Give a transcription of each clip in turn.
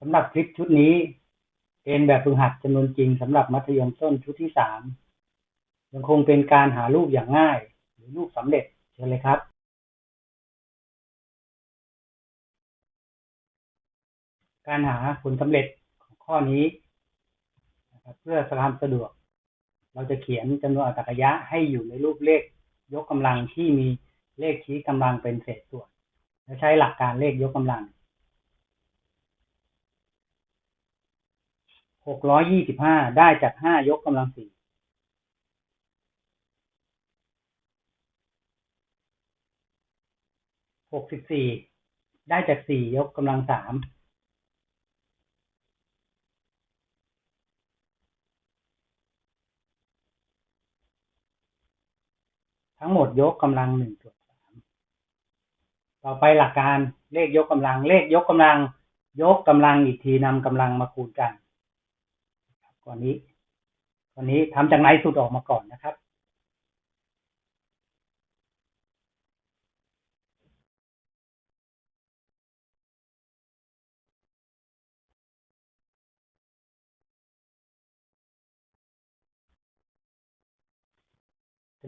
สำหรับคลิปชุดนี้เป็นแบบฝึกหัดจำนวนจริงสำหรับมัธยมต้นชุดที่สามยังคงเป็นการหารูปอย่างง่าย หรือรูปสำเร็จเชิญเลยครับการหาผลสำเร็จของข้อนี้นะครับเพื่อความสะดวก เราจะเขียนจำนวนอัตราระยะให้อยู่ในรูปเลขยกกำลังที่มีเลขชี้กำลังเป็นเศษส่วน และใช้หลักการเลขยกกำลัง หกร้อยยี่สิบห้าได้จากห้ายกกำลังสี่หกสิบสี่ได้จากสี่ยกกำลังสามทั้งหมดยกกำลังหนึ่งส่วนสามต่อไปหลักการเลขยกกำลัง เลขยกกำลัง ยกกำลังอีกทีนำกำลังมาคูณกัน ก่อนนี้ก่อนนี้ทำจากไหนสุดออกมาก่อนนะครับ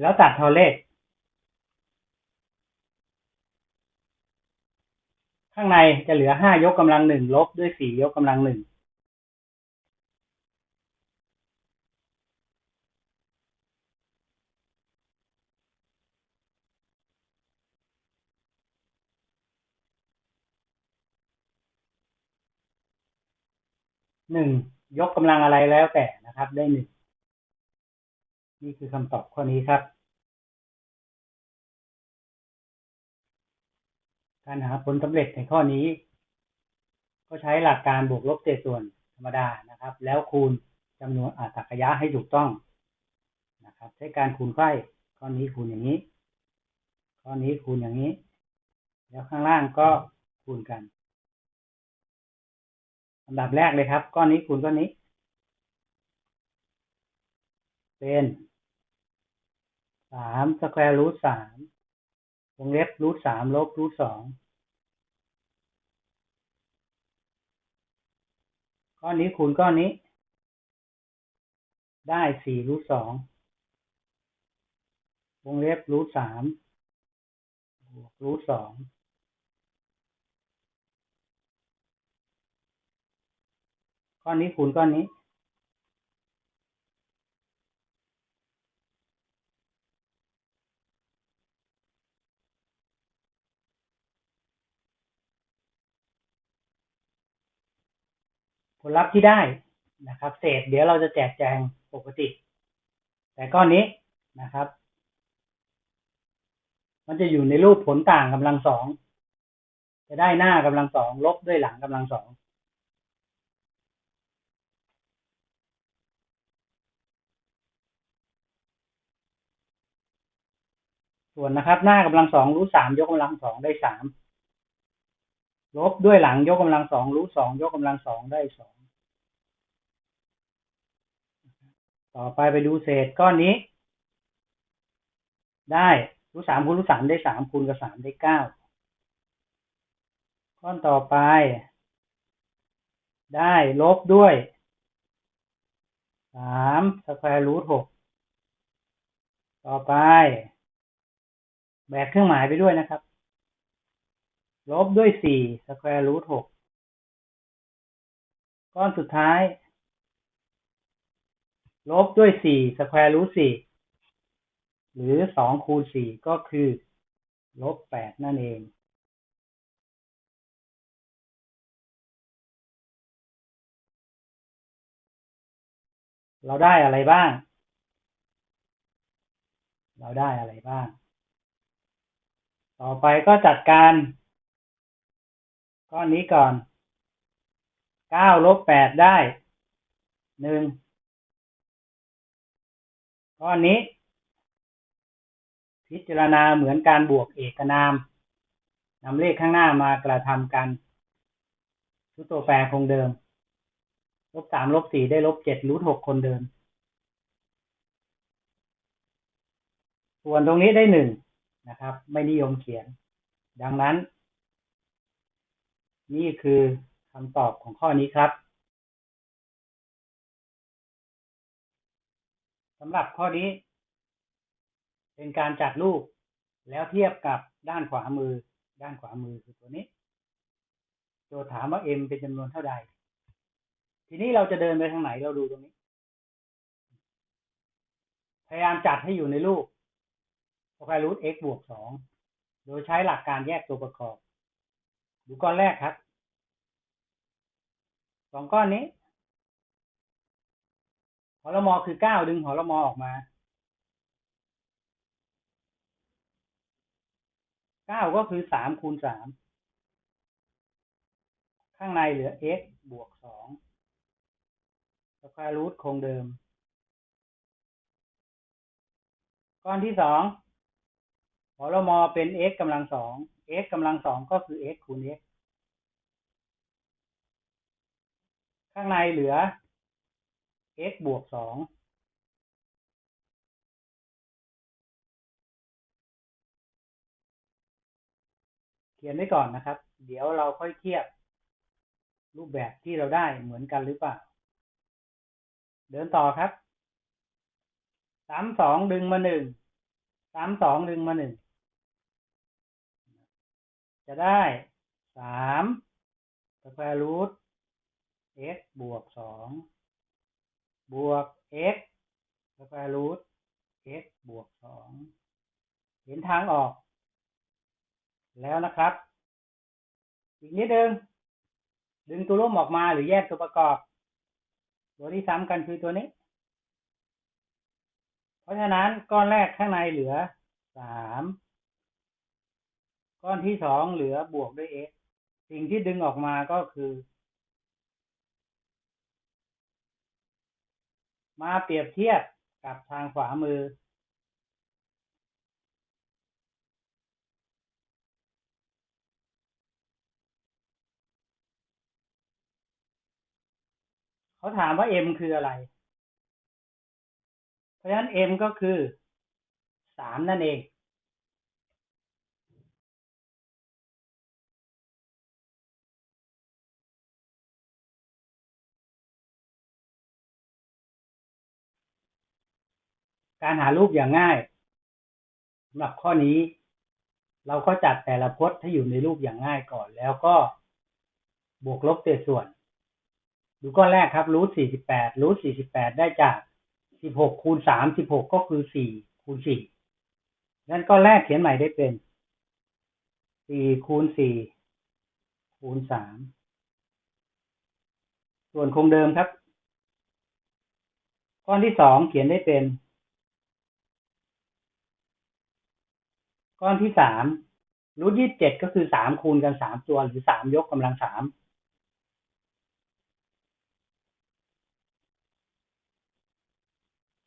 แล้วตัดทอเลขข้างในจะเหลือห้ายกกำลังหนึ่งลบด้วยสี่ยกกำลังหนึ่ง หนึ่งยกกำลังอะไรแล้วแต่นะครับ ได้หนึ่งนี่คือคำตอบข้อนี้ครับ การหาผลสำเร็จในข้อนี้ ก็ใช้หลักการบวกลบเศษส่วนธรรมดานะครับ แล้วคูณจำนวนอัตราระยะให้ถูกต้องนะครับใช้การคูณไขว้ข้อนี้คูณอย่างนี้ ข้อนี้คูณอย่างนี้ แล้วข้างล่างก็คูณกัน อันดับแรกเลยครับ ก้อนนี้คูณก้อนนี้ เป็นสามสแควร์รูทสามวงเล็บรูทสามลบรูทสองก้อนนี้คูณก้อนนี้ ได้สี่รูทสองวงเล็บรูทสามบวกรูทสอง ก้อนนี้คูณก้อนนี้ ผลลัพธ์ที่ได้นะครับ เศษ เดี๋ยวเราจะแจกแจงปกติ แต่ก้อนนี้นะครับ มันจะอยู่ในรูปผลต่างกำลังสองจะได้หน้ากำลังสองลบด้วยหลังกำลังสอง ส่วนนะครับ หน้ากำลังสองรูทสามยกกำลังสองได้สามลบด้วยหลังยกกำลังสองรูทสองยกกำลังสองได้สองต่อไปไปดูเศษก้อนนี้ ได้รูทสามคูณรูทสามได้สามคูณกับสามได้เก้าก้อนต่อไป ได้ลบด้วยสามสแควร์รูทหกต่อไป แบกเครื่องหมายไปด้วยนะครับ ลบด้วยสี่สแควร์รูทหกก้อนสุดท้าย ลบด้วยสี่สแควร์รูทสี่หรือสองคูณสี่ก็คือ ลบแปดนั่นเองเราได้อะไรบ้าง เราได้อะไรบ้าง ต่อไปก็จัดการ ก้อนนี้ก่อนเก้าลบแปดได้หนึ่งก้อนนี้ พิจารณาเหมือนการบวกเอกนามนำเลขข้างหน้ามากระทำกันชุดตัวแปรคงเดิม ลบสามลบสี่ได้ลบเจ็ดรูทหกคนเดิม ส่วนตรงนี้ได้หนึ่ง นะครับ ไม่นิยมเขียน ดังนั้น นี่คือคำตอบของข้อนี้ครับสำหรับข้อนี้ เป็นการจัดรูปแล้วเทียบกับด้านขวามือ ด้านขวามือคือตัวนี้โจทย์ถามว่า m เป็นจำนวนเท่าใด ทีนี้เราจะเดินไปทางไหนเราดูตรงนี้ พยายามจัดให้อยู่ในรูป สแควร์รูท x บวกสองโดยใช้หลักการแยกตัวประกอบ ดูก้อนแรกครับสองก้อนนี้หอละมอคือเก้าดึงหอละมอออกมาเก้าก็คือสามคูณสามข้างในเหลือ x บวกสองสแควร์รูทคงเดิม ก้อนที่สอง หอลมอเป็น x กำลังสอง x กำลังสองก็คือ x คูณ x ข้างในเหลือ x บวกสองเขียนไว้ก่อนนะครับ เดี๋ยวเราค่อยเทียบ รูปแบบที่เราได้เหมือนกันหรือเปล่า เดินต่อครับ สามสองดึงมาหนึ่ง สามสองดึงมาหนึ่ง จะได้สามสแควร์รูท x บวกสองบวก x สแควร์รูท x บวกสองเห็นทางออก แล้วนะครับ อีกนิดนึง ดึงตัวร่วมออกมาหรือแยกตัวประกอบ ตัวที่ซ้ำกันคือตัวนี้ เพราะฉะนั้นก้อนแรกข้างในเหลือสาม ก้อนที่สองเหลือบวกด้วย x สิ่งที่ดึงออกมาก็คือ มาเปรียบเทียบกับทางขวามือ เขาถามว่า m คืออะไร เพราะฉะนั้น m ก็คือสามนั่นเอง การหารูปอย่างง่ายสำหรับข้อนี้ เราก็จัดแต่ละพจน์ให้อยู่ในรูปอย่างง่ายก่อน แล้วก็บวกลบเศษส่วน ดูก้อนแรกครับรูทสี่สิบแปดรูทสี่สิบแปดได้จากสิบหกคูณสามสิบหกก็คือสี่คูณสี่นั้นก้อนแรกเขียนใหม่ได้เป็นสี่คูณสี่คูณสามส่วนคงเดิมครับ ก้อนที่สองเขียนได้เป็น ก้อนที่สามรูทยี่สิบเจ็ดก็คือสามคูณกันสามตัวหรือสามยกกำลังสาม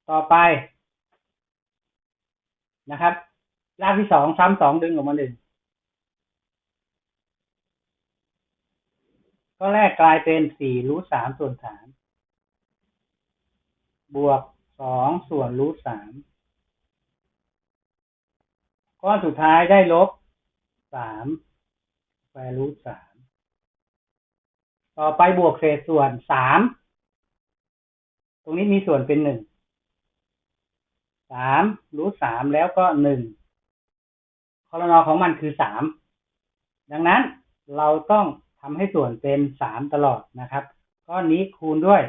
ต่อไปนะครับรากที่สองซ้ำสองดึงออกมาหนึ่งก็แรกกลายเป็นสี่รูทสามส่วนสามบวกสองส่วนรูทสาม ก้อนสุดท้ายได้ลบสามแปรรูทสามต่อไปบวกเศษส่วนสามตรงนี้มีส่วนเป็นหนึ่งสามรูทสามแล้วก็หนึ่งคอรนอของมันคือสามดังนั้นเราต้องทำให้ส่วนเป็นสามตลอดนะครับ ก้อนนี้คูณด้วย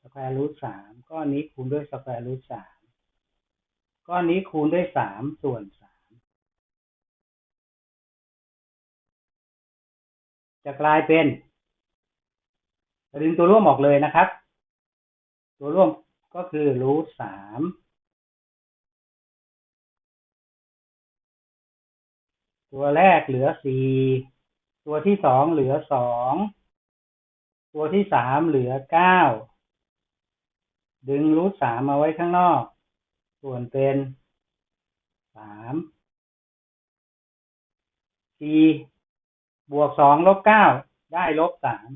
สแควร์รูทสามก้อนนี้คูณด้วยสแควร์รูทสามก้อนนี้คูณด้วยสามส่วนส จะกลายเป็นดึงตัวร่วมออกเลยนะครับ ตัวร่วมก็คือรูทสามตัวแรกเหลือสี่ตัวที่สองเหลือสองตัวที่สามเหลือเก้าดึงรูทสามมาไว้ข้างนอก ส่วนเป็นสามสี่ บวกสองลบเก้าได้ลบสาม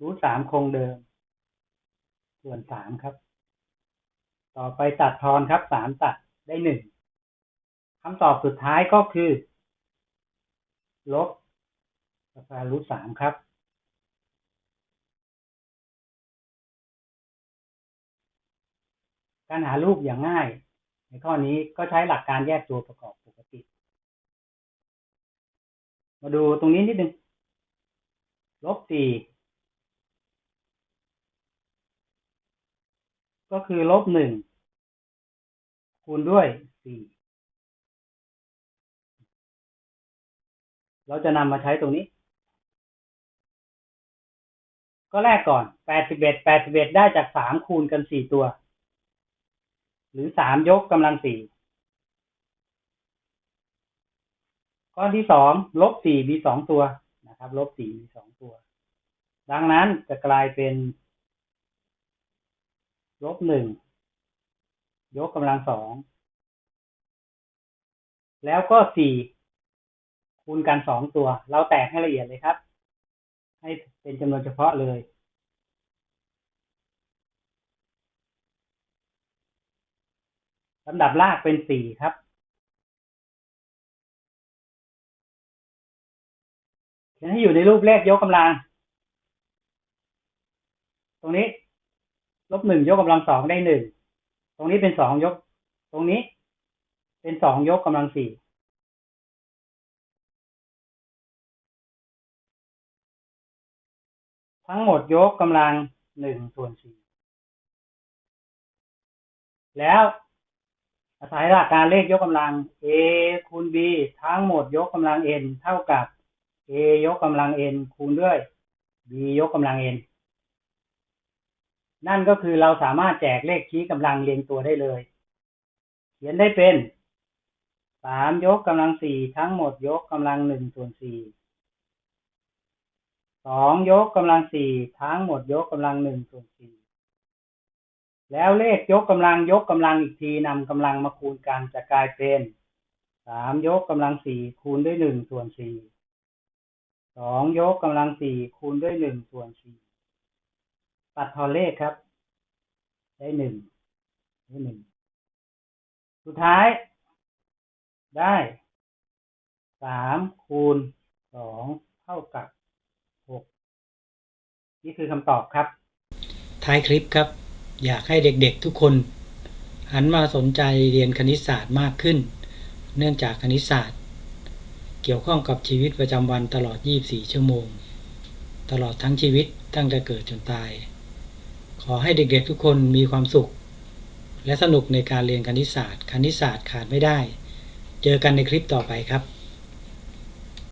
รูทสามคงเดิม ส่วนสามครับ ต่อไปตัดทอนครับสามตัดได้หนึ่งคำตอบสุดท้ายก็คือ ลบสแควร์รูทสามครับ การหารูปอย่างง่าย ในข้อนี้ก็ใช้หลักการแยกตัวประกอบ มาดูตรงนี้นิดนึงลบสี่ก็คือลบหนึ่งคูณด้วยสี่เราจะนำมาใช้ตรงนี้ ก็แรกก่อนแปดสิบเอ็ดแปดสิบเอ็ดได้จากสามคูณกันสี่ตัว หรือสามยกกำลังสี่ ก้อนที่สองลบสี่มีสองตัวนะครับ ลบสี่มีสองตัว ดังนั้นจะกลายเป็น ลบหนึ่งยกกำลังสองแล้วก็สี่คูณกันสองตัว เราแตกให้ละเอียดเลยครับ ให้เป็นจำนวนเฉพาะเลย ลำดับลากเป็นสี่ครับ ให้อยู่ในรูปเลขยกกำลัง ตรงนี้ลบหนึ่งยกกำลังสองได้หนึ่งตรงนี้เป็นสองยก ตรงนี้ เป็นสองยกกำลังสี่ทั้งหมดยกกำลังหนึ่งส่วนสี่แล้วอาศัยหลักการเลขยกกำลัง a คูณ b ทั้งหมดยกกำลัง n เท่ากับ a ยกกำลัง n คูณด้วย b ยกกำลัง n นั่นก็คือเราสามารถแจกเลขชี้กำลังเรียงตัวได้เลย เขียนได้เป็นสามยกกำลังสี่ทั้งหมดยกกำลังหนึ่งส่วนสี่สองยกกำลังสี่ทั้งหมดยกกำลังหนึ่งส่วนสี่แล้วเลขยกกำลังยกกำลังอีกทีนำกำลังมาคูณกันจะกลายเป็นสามยกกำลังสี่คูณด้วยหนึ่งส่วนสี่ สองยกกำลังสี่คูณด้วยหนึ่งส่วนสี่ตัดทอนเลขครับ ได้หนึ่งได้หนึ่งสุดท้าย ได้สามคูณสองเท่ากับหกนี่คือคำตอบครับ ท้ายคลิปครับ อยากให้เด็กๆทุกคน หันมาสนใจเรียนคณิตศาสตร์มากขึ้น เนื่องจากคณิตศาสตร์ เกี่ยวข้องกับชีวิตประจำวันตลอด 24 ชั่วโมง ตลอดทั้งชีวิตตั้งแต่เกิดจนตาย ขอให้เด็กๆทุกคนมีความสุข และสนุกในการเรียนคณิตศาสตร์ คณิตศาสตร์ขาดไม่ได้ เจอกันในคลิปต่อไปครับ